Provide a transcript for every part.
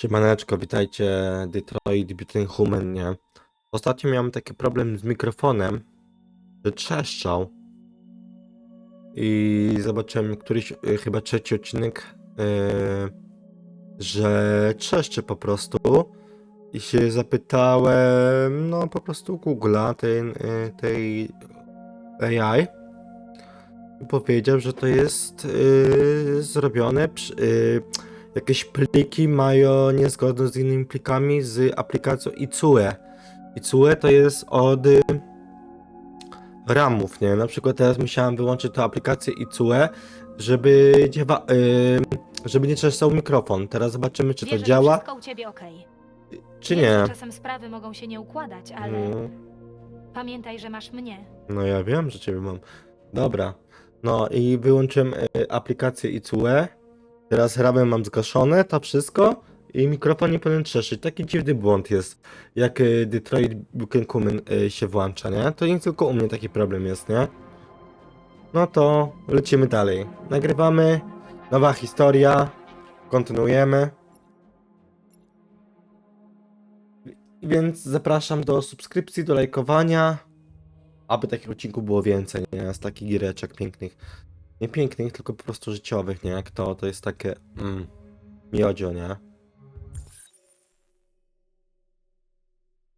Siemaneczko, witajcie Detroit Butin Human, nie? Ostatnio miałem taki problem z mikrofonem, że trzeszczał. I zobaczyłem któryś, y, chyba trzeci odcinek, y, że trzeszczy po prostu. I się zapytałem, no po prostu Google'a, tej, y, tej AI. I powiedział, że to jest zrobione przy, jakieś pliki mają niezgodne z innymi plikami z aplikacją Itsue. Itsue to jest od y, ramów, nie? Na przykład teraz musiałem wyłączyć tę aplikację Itsue, żeby, dziewa, y, żeby nie trzeszczał mikrofon. Teraz zobaczymy, czy to Wierzę, że działa, wszystko u ciebie okej. czy Wiem, nie. że Czasem sprawy mogą się nie układać, ale Mm, pamiętaj, że masz mnie. No ja wiem, że ciebie mam. Dobra. No i wyłączyłem y, aplikację Itsue. Teraz ramy mam zgaszone, to wszystko. I mikrofon nie powinien trzeszczyć. Taki dziwny błąd jest, jak y, Detroit Buken Cumin y, się włącza, nie? To nie tylko u mnie taki problem jest, nie? No to lecimy dalej. Nagrywamy. Nowa historia. Kontynuujemy. Więc zapraszam do subskrypcji, do lajkowania. Aby takich odcinków było więcej, nie? Z takich giereczek pięknych. Nie pięknych, tylko po prostu życiowych, nie? Jak to, to jest takie... Mm, miodzio, nie?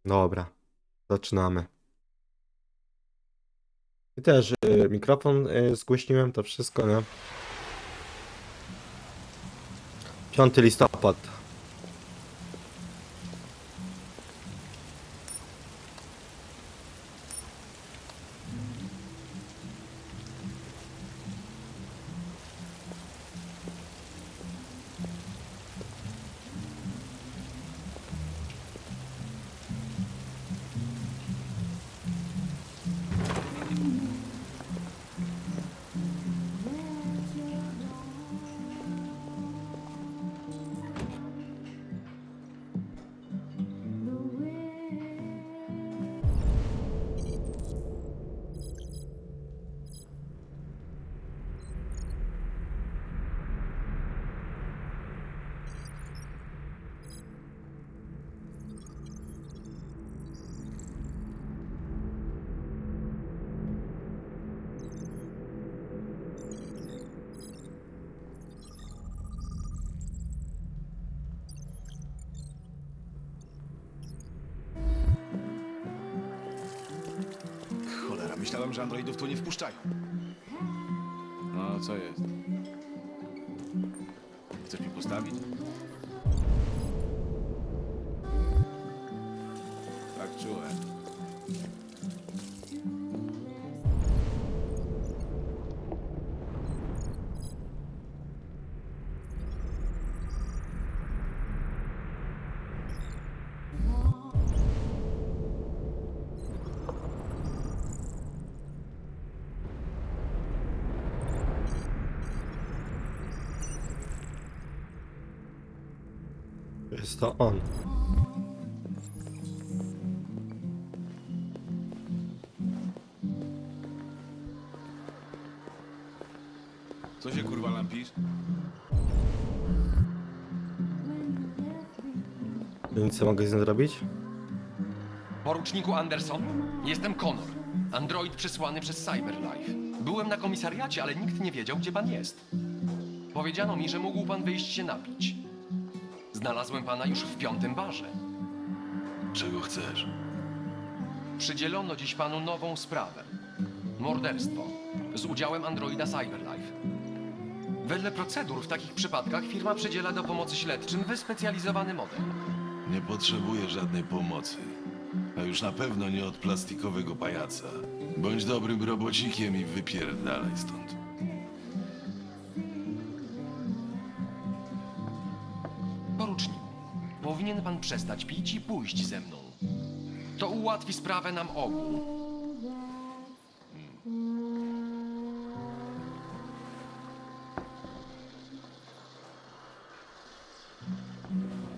Dobra. Zaczynamy. I też y, mikrofon y, zgłośniłem, to wszystko, nie? 5 listopad. Myślałem, że androidów tu nie wpuszczają. No, co jest? Chcesz mi postawić? Jest to on. Co się kurwa lampisz? Nic co mogę z tym zrobić? Poruczniku Anderson, jestem Connor, android przysłany przez Cyberlife. Byłem na komisariacie, ale nikt nie wiedział, gdzie pan jest. Powiedziano mi, że mógł pan wyjść się napić. Znalazłem pana już w piątym barze. Czego chcesz? Przydzielono dziś panu nową sprawę. Morderstwo z udziałem androida Cyberlife. Wedle procedur w takich przypadkach firma przydziela do pomocy śledczym wyspecjalizowany model. Nie potrzebuję żadnej pomocy. A już na pewno nie od plastikowego pajaca. Bądź dobrym robocikiem i wypierdalaj stąd. Poruczniku, powinien pan przestać pić i pójść ze mną. To ułatwi sprawę nam obu.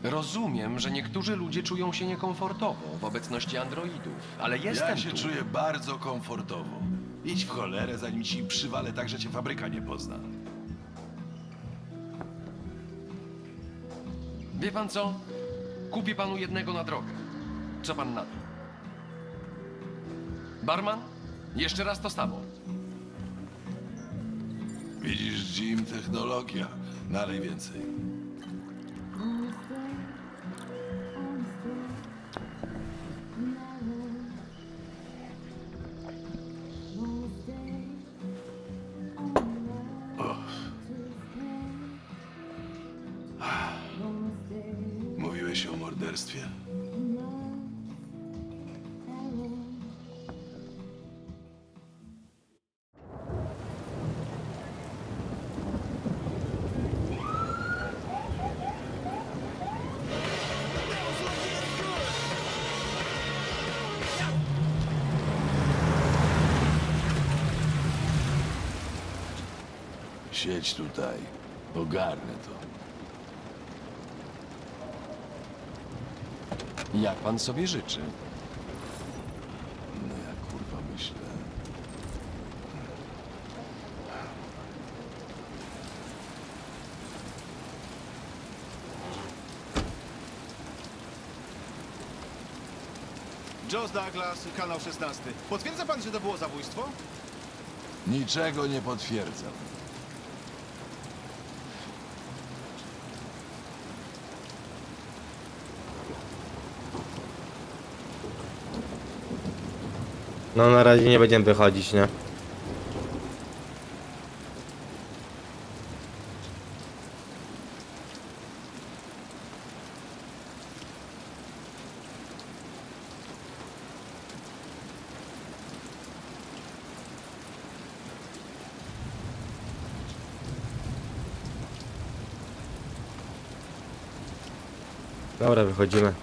Rozumiem, że niektórzy ludzie czują się niekomfortowo w obecności androidów, ale jestem Ja się tu. czuję bardzo komfortowo. Idź w cholerę, zanim ci przywalę tak, że cię fabryka nie pozna. Wie pan co? Kupię panu jednego na drogę. Co pan na to? Barman? Jeszcze raz to samo. Widzisz, Jim, technologia. Nalej więcej. Siedź tutaj. Ogarnę to. Jak pan sobie życzy? No ja kurwa myślę. Joe Douglas, kanał 16. Potwierdza pan, że to było zabójstwo? Niczego nie potwierdzam. No na razie nie będziemy wychodzić, nie? Dobra, wychodzimy.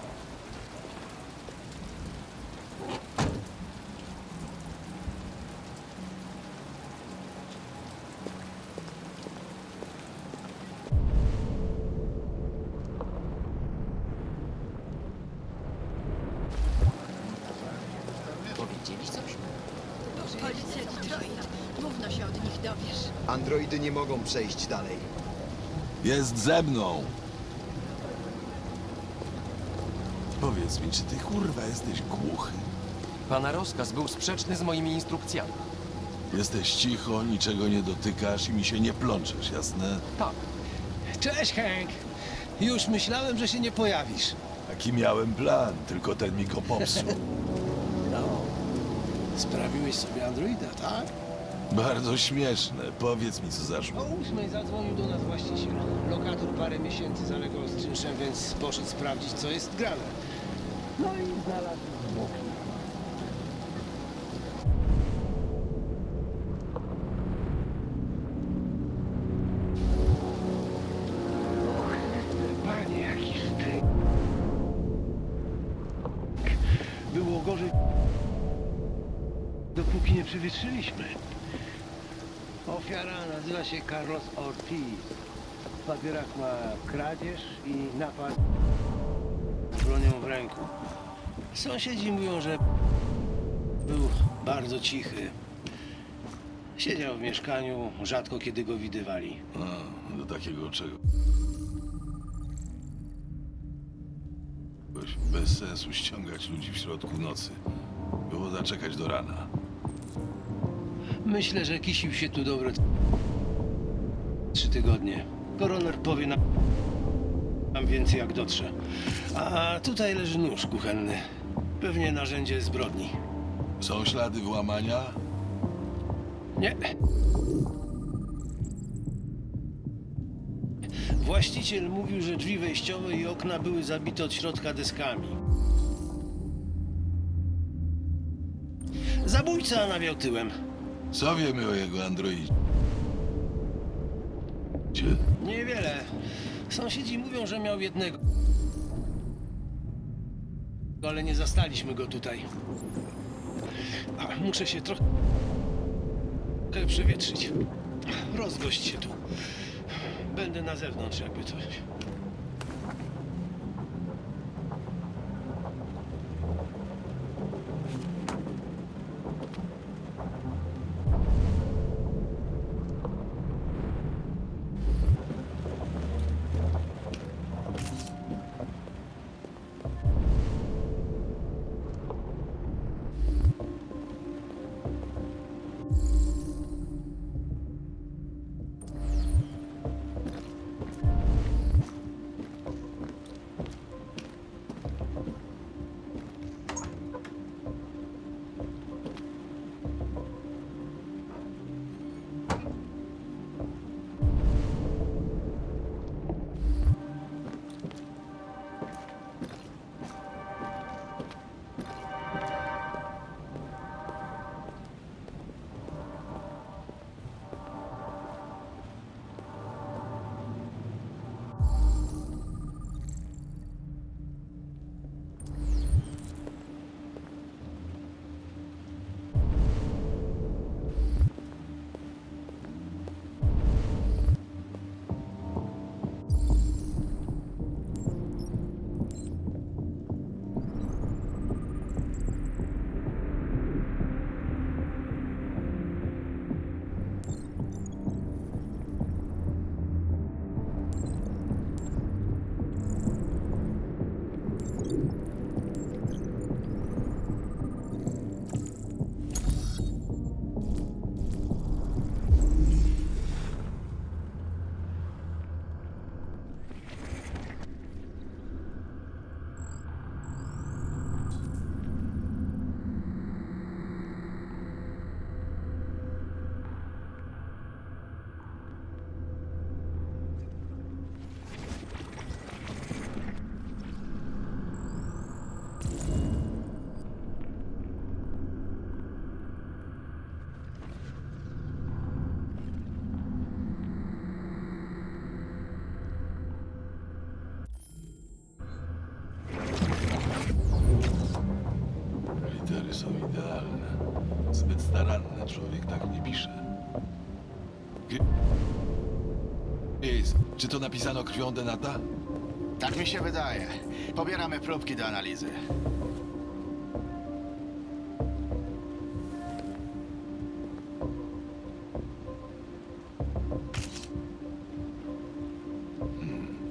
Powiedzieli coś? Policja Detroit. Gówno się od nich Androidy nie mogą przejść dalej. Jest ze mną! Powiedz mi, czy ty kurwa jesteś głuchy? Pana rozkaz był sprzeczny z moimi instrukcjami. Jesteś cicho, niczego nie dotykasz i mi się nie plączesz, jasne? Tak. Cześć, Hank. Już myślałem, że się nie pojawisz. Taki miałem plan, tylko ten mi go popsuł. No. Sprawiłeś sobie androida, tak? Bardzo śmieszne. Powiedz mi, co O zaszło. ósmej zadzwonił do nas właściciel. Lokator parę miesięcy zalegał z czynszem, więc poszedł sprawdzić, co jest grane. No i znalazł zwłoki. Nie przywietrzyliśmy. Ofiara nazywa się Carlos Ortiz. W papierach ma kradzież i napad z bronią w ręku. Sąsiedzi mówią, że był bardzo cichy. Siedział w mieszkaniu, rzadko kiedy go widywali. A, do takiego czego? Bez sensu ściągać ludzi w środku nocy. Było zaczekać do rana. Myślę, że kisił się tu dobre trzy tygodnie. Koroner powie nam nam więcej jak dotrze. A tutaj leży nóż kuchenny. Pewnie narzędzie zbrodni. Są ślady włamania? Nie. Właściciel mówił, że drzwi wejściowe i okna były zabite od środka deskami. Zabójca nawiał tyłem. Co wiemy o jego androidzie? Niewiele. Sąsiedzi mówią, że miał jednego. Ale nie zastaliśmy go tutaj. A, muszę się trochę przewietrzyć. Rozgość się tu. Będę na zewnątrz, jakby coś. Czy to napisano krwią Denata? Tak mi się wydaje. Pobieramy próbki do analizy.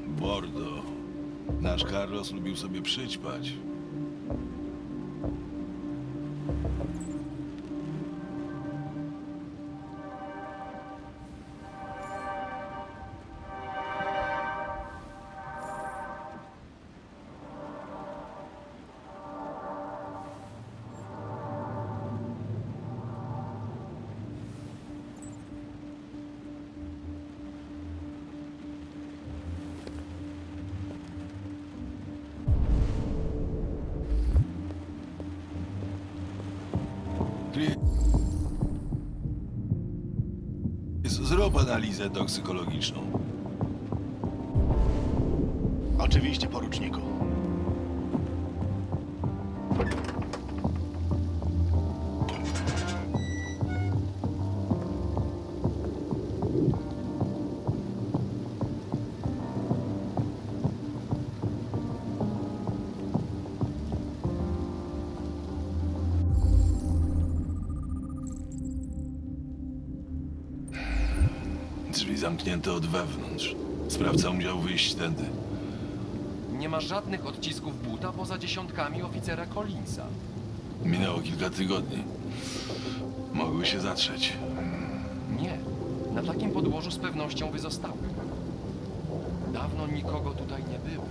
Bordo. Nasz Carlos lubił sobie przyćpać. Zrób analizę toksykologiczną. Oczywiście, poruczniku. Drzwi zamknięte od wewnątrz. Sprawca musiał wyjść tędy. Nie ma żadnych odcisków buta poza dziesiątkami oficera Collinsa. Minęło kilka tygodni. Mogły się zatrzeć. Nie. Na takim podłożu z pewnością by zostały. Dawno nikogo tutaj nie było.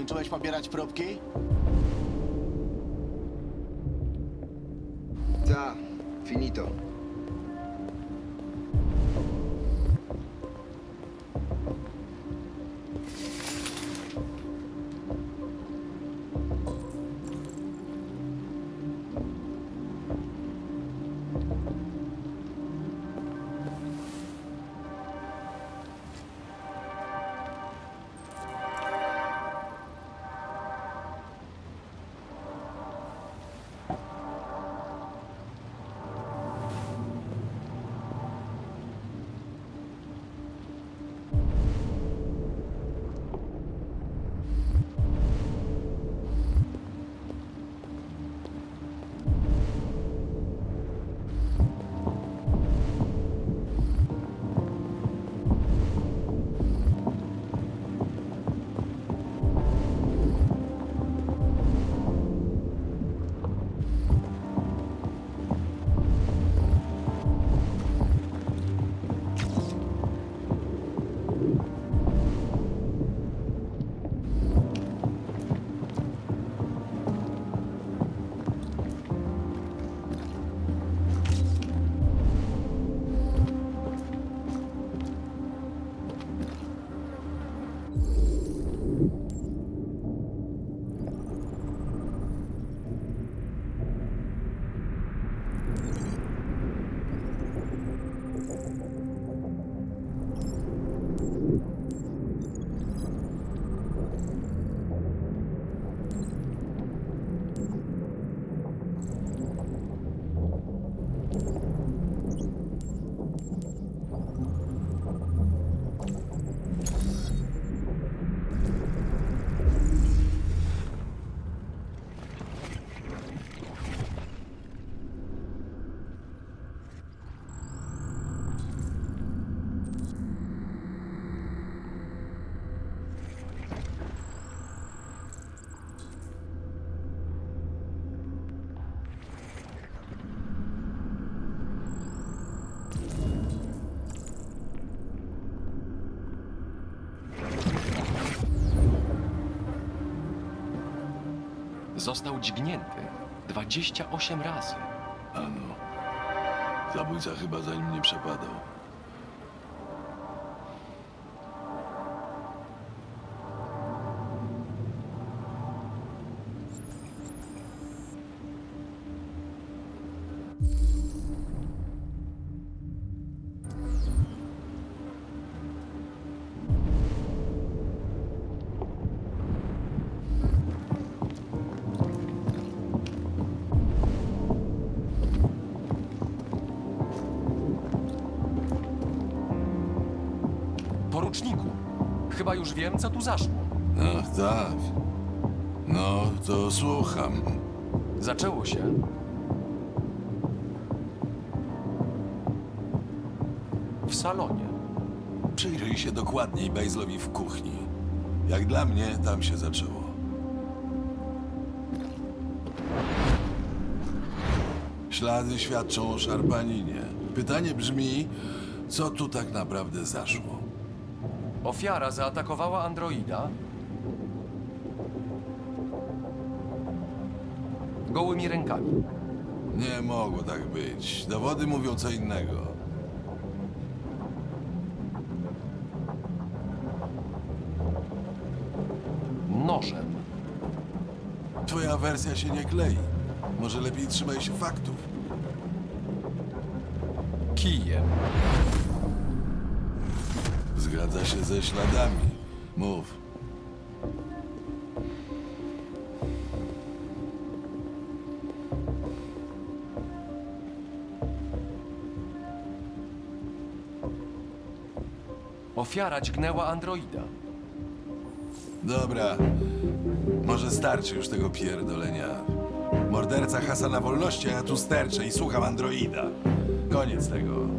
Skończyłeś pobierać próbki? Został dźgnięty 28 razy. Ano. Zabójca chyba za nim nie przepadał. Chyba już wiem, co tu zaszło. Ach, tak. No, to słucham. Zaczęło się w salonie. Przyjrzyj się dokładniej Bejzlowi w kuchni. Jak dla mnie, tam się zaczęło. Ślady świadczą o szarpaninie. Pytanie brzmi, co tu tak naprawdę zaszło? Ofiara zaatakowała androida gołymi rękami. Nie mogło tak być. Dowody mówią co innego. Nożem. Twoja wersja się nie klei. Może lepiej trzymaj się faktów. Kijem. Zgadza się ze śladami. Mów. Ofiara dźgnęła androida. Dobra. Może starczy już tego pierdolenia. Morderca hasa na wolności, a ja tu sterczę i słucham androida. Koniec tego.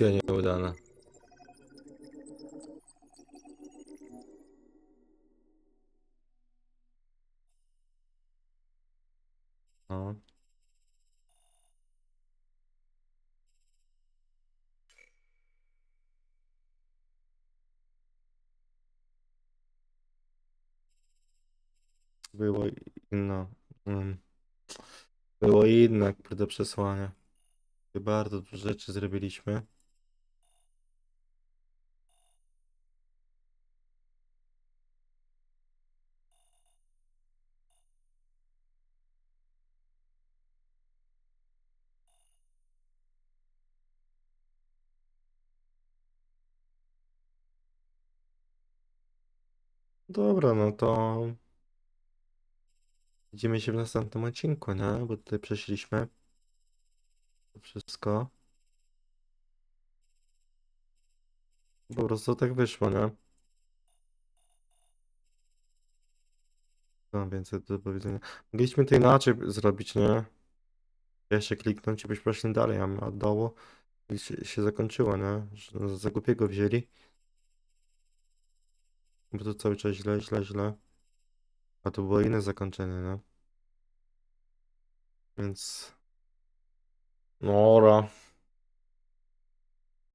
Misja nieudana. No. Było inno. mm, Było kurde, przesłanie. Bardzo dużo rzeczy zrobiliśmy. Dobra, no to widzimy się w następnym odcinku, nie? Bo tutaj przeszliśmy to wszystko. Po prostu tak wyszło, nie? Mam więcej do powiedzenia. Mogliśmy to inaczej zrobić, nie? Jeszcze kliknąć i byśmy poszli dalej, a od dołu się, zakończyło, nie? Nas za głupiego wzięli. Bo to cały czas źle, źle, źle. A to było inne zakończenie, nie? Więc... No, ora.